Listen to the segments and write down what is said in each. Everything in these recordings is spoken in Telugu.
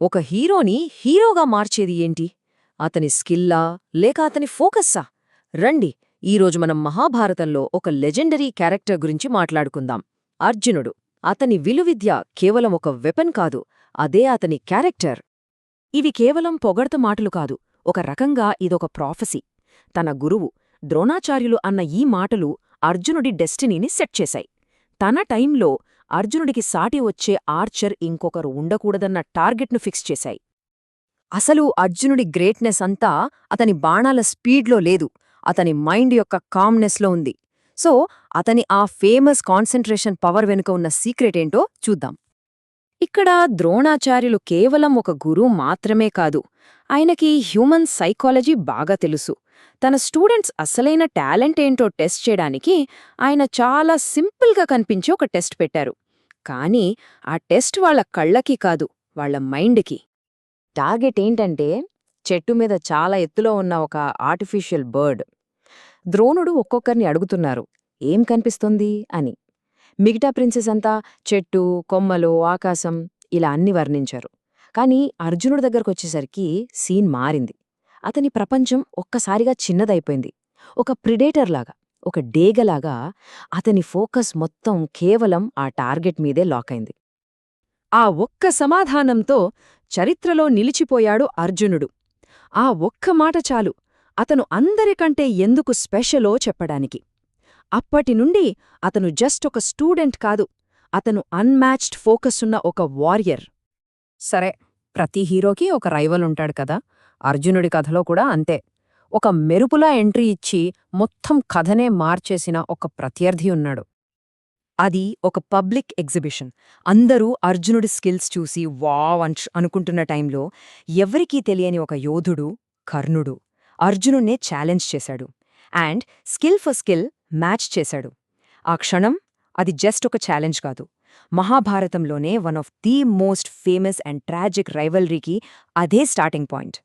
ఒక హీరోని హీరోగా మార్చేది ఏంటి? అతని స్కిల్లా లేక అతని ఫోకస్సా? రండి ఈరోజు మనం మహాభారతంలో ఒక లెజెండరీ క్యారెక్టర్ గురించి మాట్లాడుకుందాం. అర్జునుడు. అతని విలువిద్య కేవలం ఒక వెపన్ కాదు అదే అతని క్యారెక్టర్. ఇవి కేవలం పొగడ్త మాటలు కాదు ఒక రకంగా ఇదొక ప్రాఫెసీ. తన గురువు ద్రోణాచార్యులు అన్న ఈ మాటలు అర్జునుడి డెస్టినీని సెట్ చేశాయి. తన టైంలో అర్జునుడికి సాటి వచ్చే ఆర్చర్ ఇంకొకరు ఉండకూడదన్న టార్గెట్ను ఫిక్స్ చేశాయి. అసలు అర్జునుడి గ్రేట్నెస్ అంతా అతని బాణాల స్పీడ్లో లేదు. అతని మైండ్ యొక్క కామ్నెస్లో ఉంది. సో అతని ఆ ఫేమస్ కాన్సంట్రేషన్ పవర్ వెనుక ఉన్న సీక్రెట్ ఏంటో చూద్దాం. ఇక్కడ ద్రోణాచార్యులు కేవలం ఒక గురువు మాత్రమే కాదు. ఆయనకి హ్యూమన్ సైకాలజీ బాగా తెలుసు. తన స్టూడెంట్స్ అసలైన టాలెంట్ ఏంటో టెస్ట్ చేయడానికి ఆయన చాలా సింపుల్గా కనిపించే ఒక టెస్ట్ పెట్టారు. కానీ ఆ టెస్ట్ వాళ్ళ కళ్ళకి కాదు వాళ్ళ మైండ్కి. టార్గెట్ ఏంటంటే చెట్టు మీద చాలా ఎత్తులో ఉన్న ఒక ఆర్టిఫిషియల్ బర్డ్. ద్రోణుడు ఒక్కొక్కరిని అడుగుతున్నారు ఏం కనిపిస్తుంది? అని. మిగతా ప్రిన్సెస్ అంతా చెట్టు కొమ్మలు ఆకాశం ఇలా అన్ని వర్ణించారు. కాని అర్జునుడి దగ్గరకొచ్చేసరికి సీన్ మారింది. అతని ప్రపంచం ఒక్కసారిగా చిన్నదైపోయింది. ఒక ప్రిడేటర్లాగా ఒక డేగలాగా అతని ఫోకస్ మొత్తం కేవలం ఆ టార్గెట్ మీదే లాక్ అయింది. ఆ ఒక్క సమాధానంతో చరిత్రలో నిలిచిపోయాడు అర్జునుడు. ఆ ఒక్క మాట చాలు అతను అందరికంటే ఎందుకు స్పెషలో చెప్పడానికి. అప్పటినుండి అతను జస్ట్ ఒక స్టూడెంట్ కాదు అతను అన్మ్యాచ్డ్ ఫోకస్ ఉన్న ఒక వారియర్. సరే ప్రతి హీరోకి ఒక రైవల్ ఉంటాడు కదా అర్జునుడి కథలో కూడా అంతే. ఒక మెరుపులా ఎంట్రీ ఇచ్చి మొత్తం కథనే మార్చేసిన ఒక ప్రత్యర్థి ఉన్నాడు. అది ఒక పబ్లిక్ ఎగ్జిబిషన్. అందరూ అర్జునుడి స్కిల్స్ చూసి వావ్ అనుకుంటున్న టైంలో ఎవరికీ తెలియని ఒక యోధుడు కర్ణుడు అర్జునుణ్ణే ఛాలెంజ్ చేశాడు. And skill for skill match చేశాడు. ఆ క్షణం అది జస్ట్ ఒక ఛాలెంజ్ కాదు. మహాభారతంలోనే one of the most famous and tragic రైవల్రీకి అదే స్టార్టింగ్ పాయింట్.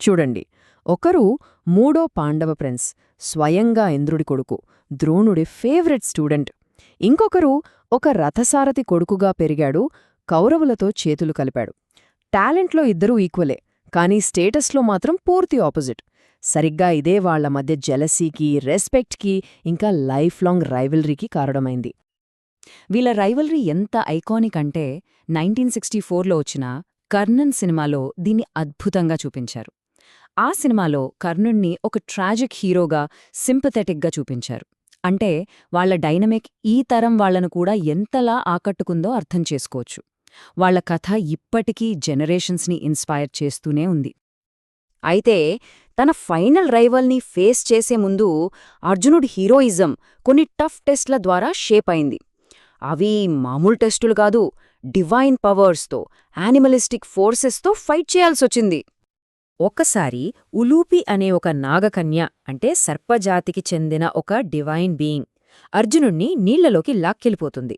చూడండి. ఒకరు మూడో పాండవ ప్రిన్స్ స్వయంగా ఇంద్రుడి కొడుకు ద్రోణుడి ఫేవరెట్ స్టూడెంట్. ఇంకొకరు ఒక రథసారథి కొడుకుగా పెరిగాడు కౌరవులతో చేతులు కలిపాడు. టాలెంట్లో ఇద్దరూ ఈక్వలే కానీ స్టేటస్లో మాత్రం పూర్తి ఆపోజిట్. సరిగ్గా ఇదే వాళ్ళ మధ్య జెలసీకి రెస్పెక్ట్కి ఇంకా లైఫ్ లాంగ్ రైవల్రీకి కారణమైంది. వీళ్ళ రైవల్రీ ఎంత ఐకానిక్ అంటే నైన్టీన్ సిక్స్టీ ఫోర్లో వచ్చిన కర్ణన్ సినిమాలో దీన్ని అద్భుతంగా చూపించారు. ఆ సినిమాలో కర్ణుణ్ణి ఒక ట్రాజిక్ హీరోగా సింపథెటిక్గా చూపించారు. అంటే వాళ్ళ డైనమిక్ ఈ తరం వాళ్ళను కూడా ఎంతలా ఆకట్టుకుందో అర్థం చేసుకోవచ్చు. వాళ్ళ కథ ఇప్పటికీ జనరేషన్స్ని ఇన్స్పైర్ చేస్తూనే ఉంది. అయితే తన ఫైనల్ రైవల్ని ఫేస్ చేసే ముందు అర్జునుడి హీరోయిజం కొన్ని టఫ్ టెస్ట్ల ద్వారా షేప్ అయింది. అవి మామూలు టెస్టులు కాదు డివైన్ పవర్స్తో యానిమలిస్టిక్ ఫోర్సెస్తో ఫైట్ చేయాల్సొచ్చింది. ఒక్కసారి ఉలూపి అనే ఒక నాగకన్య అంటే సర్పజాతికి చెందిన ఒక డివైన్ బీయింగ్ అర్జునుణ్ణి నీళ్ళలోకి లాక్కెళ్ళిపోతుంది.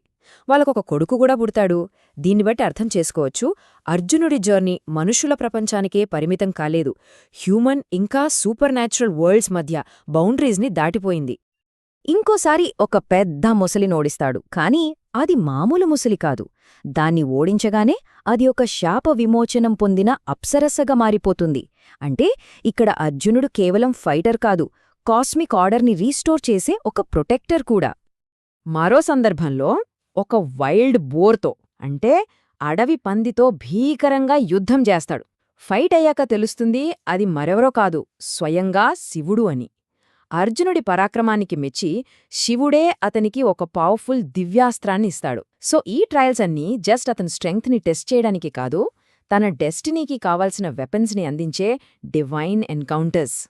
వాళ్ళకొక కొడుకు కూడా పుడతాడు. దీన్ని బట్టి అర్థం చేసుకోవచ్చు అర్జునుడి జర్నీ మనుషుల ప్రపంచానికే పరిమితం కాలేదు. హ్యూమన్ ఇంకా సూపర్ న్యాచురల్ వరల్డ్స్ మధ్య బౌండరీస్ని దాటిపోయింది. ఇంకోసారి ఒక పెద్ద ముసలిని ఓడిస్తాడు కాని అది మామూలు ముసలి కాదు. దాన్ని ఓడించగానే అది ఒక శాప విమోచనం పొందిన అప్సరసగా మారిపోతుంది. అంటే ఇక్కడ అర్జునుడు కేవలం ఫైటర్ కాదు కాస్మిక్ ఆర్డర్ని రీస్టోర్ చేసే ఒక ప్రొటెక్టర్ కూడా. మరో సందర్భంలో ఒక వైల్డ్ బోర్తో అంటే అడవి పందితో భీకరంగా యుద్ధం చేస్తాడు. ఫైట్ అయ్యాక తెలుస్తుంది అది మరెవరో కాదు స్వయంగా శివుడు అని. అర్జునుడి పరాక్రమానికి మెచ్చి శివుడే అతనికి ఒక పవర్ఫుల్ దివ్యాస్త్రాన్ని ఇస్తాడు. సో ఈ ట్రయల్స్ అన్నీ జస్ట్ అతని స్ట్రెంగ్త్ని టెస్ట్ చేయడానికి కాదు తన డెస్టినీకి కావాల్సిన వెపన్స్ని అందించే డివైన్ ఎన్కౌంటర్స్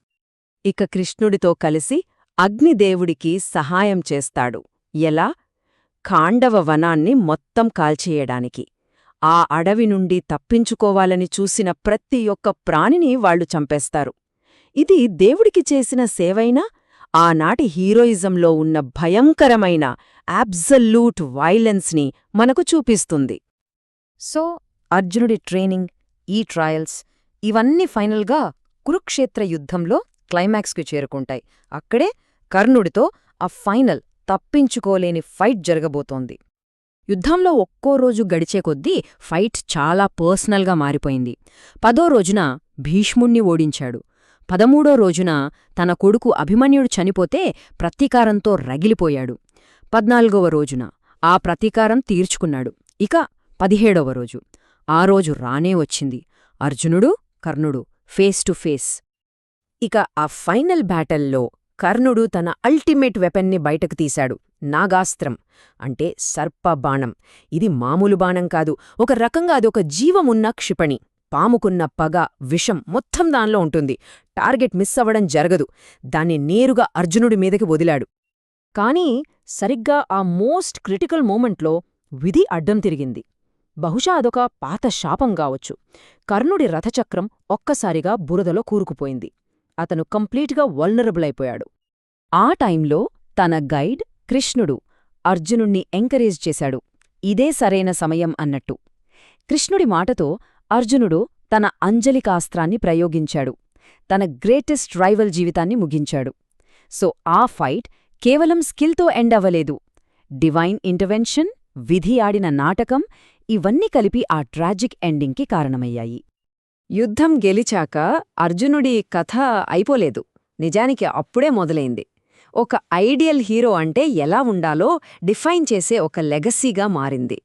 ఇక కృష్ణుడితో కలిసి అగ్నిదేవుడికి సహాయం చేస్తాడు. ఎలా? ఖాండవ వనాన్ని మొత్తం కాల్చేయడానికి. ఆ అడవి నుండి తప్పించుకోవాలని చూసిన ప్రతి ఒక్క ప్రాణిని వాళ్ళు చంపేస్తారు. ఇది దేవుడికి చేసిన సేవైనా ఆనాటి హీరోయిజంలో ఉన్న భయంకరమైన యాబ్జల్లూట్ వైలెన్స్ని మనకు చూపిస్తుంది. సో అర్జునుడి ట్రైనింగ్ ఈ ట్రయల్స్ ఇవన్నీ ఫైనల్గా కురుక్షేత్ర యుద్ధంలో క్లైమాక్స్కి చేరుకుంటాయి. అక్కడే కర్ణుడితో ఆ ఫైనల్ తప్పించుకోలేని ఫైట్ జరగబోతోంది. యుద్ధంలో ఒక్కో రోజు గడిచే కొద్దీ ఫైట్ చాలా పర్సనల్గా మారిపోయింది. పదో రోజున భీష్ముణ్ణి ఓడించాడు. పదమూడో రోజున తన కొడుకు అభిమన్యుడు చనిపోతే ప్రతీకారంతో రగిలిపోయాడు. పద్నాలుగవ రోజున ఆ ప్రతీకారం తీర్చుకున్నాడు. ఇక పదిహేడవ రోజు. ఆ రోజు రానే వచ్చింది. అర్జునుడు కర్ణుడు ఫేస్ టు ఫేస్. ఇక ఆ ఫైనల్ బ్యాటల్లో కర్ణుడు తన అల్టిమేట్ వెపన్ని బయటకు తీశాడు. నాగాస్త్రం. అంటే సర్ప బాణం ఇది మామూలు బాణం కాదు. ఒక రకంగా అదొక జీవమున్న క్షిపణి. పాముకున్న పగ విషం మొత్తం దానిలో ఉంటుంది. టార్గెట్ మిస్ అవ్వడం జరగదు. దాన్ని నేరుగా అర్జునుడి మీదకి వదిలాడు. కాని సరిగ్గా ఆ మోస్ట్ క్రిటికల్ మూమెంట్లో విధి అడ్డం తిరిగింది. బహుశా అదొక పాత శాపం గావచ్చు కర్ణుడి రథచక్రం ఒక్కసారిగా బురదలో కూరుకుపోయింది. అతను కంప్లీట్గా వల్నరబుల్ అయిపోయాడు. ఆ టైంలో తన గైడ్ కృష్ణుడు అర్జునుణ్ణి ఎంకరేజ్ చేశాడు. ఇదే సరైన సమయం అన్నట్టు. కృష్ణుడి మాటతో అర్జునుడు తన అంజలికాస్త్రాన్ని ప్రయోగించాడు. తన గ్రేటెస్ట్ రైవల్ జీవితాన్ని ముగించాడు. సో ఆ ఫైట్ కేవలం స్కిల్తో ఎండ్ అవ్వలేదు. డివైన్ ఇంటర్వెన్షన్ విధి ఆడిన నాటకం ఇవన్నీ కలిపి ఆ ట్రాజిక్ ఎండింగ్కి కారణమయ్యాయి. యుద్ధం గెలిచాక అర్జునుడి కథ అయిపోలేదు. నిజానికి అప్పుడే మొదలైంది. ఒక ఐడియల్ హీరో అంటే ఎలా ఉండాలో డిఫైన్ చేసే ఒక లెగసీగా మారింది.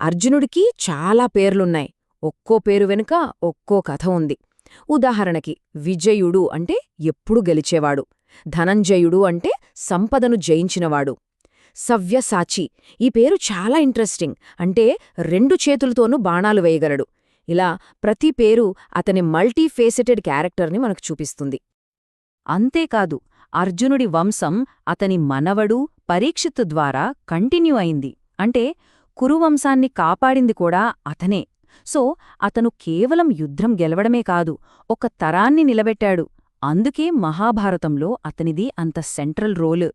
అర్జునుడికి చాలా పేర్లున్నాయి. ఒక్కో పేరు వెనుక ఒక్కో కథ ఉంది. ఉదాహరణకి విజయుడు అంటే ఎప్పుడు గెలిచేవాడు. ధనంజయుడు అంటే సంపదను జయించినవాడు. సవ్యసాచి ఈ పేరు చాలా ఇంట్రెస్టింగ్ అంటే రెండు చేతులతోనూ బాణాలు వేయగలడు. ఇలా ప్రతి పేరు అతని మల్టీఫేసెటెడ్ క్యారెక్టర్ని మనకు చూపిస్తుంది. అంతేకాదు అర్జునుడి వంశం అతని మనవడు పరీక్షిత్తు ద్వారా కంటిన్యూ అయింది. అంటే కురువంశాన్ని కాపాడింది కూడా అతనే. సో అతను కేవలం యుద్ధం గెలవడమే కాదు ఒక తరాన్ని నిలబెట్టాడు. అందుకే మహాభారతంలో అతనిది అంత సెంట్రల్ రోలు.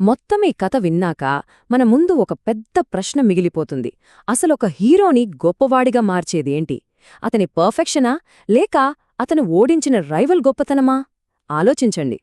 మొత్తం ఈ కథ విన్నాక మన ముందు ఒక పెద్ద ప్రశ్న మిగిలిపోతుంది. అసలొక హీరోని గొప్పవాడిగా మార్చేదేంటి అతని పర్ఫెక్షనా? లేక అతను ఓడించిన రైవల్ గొప్పతనమా? ఆలోచించండి.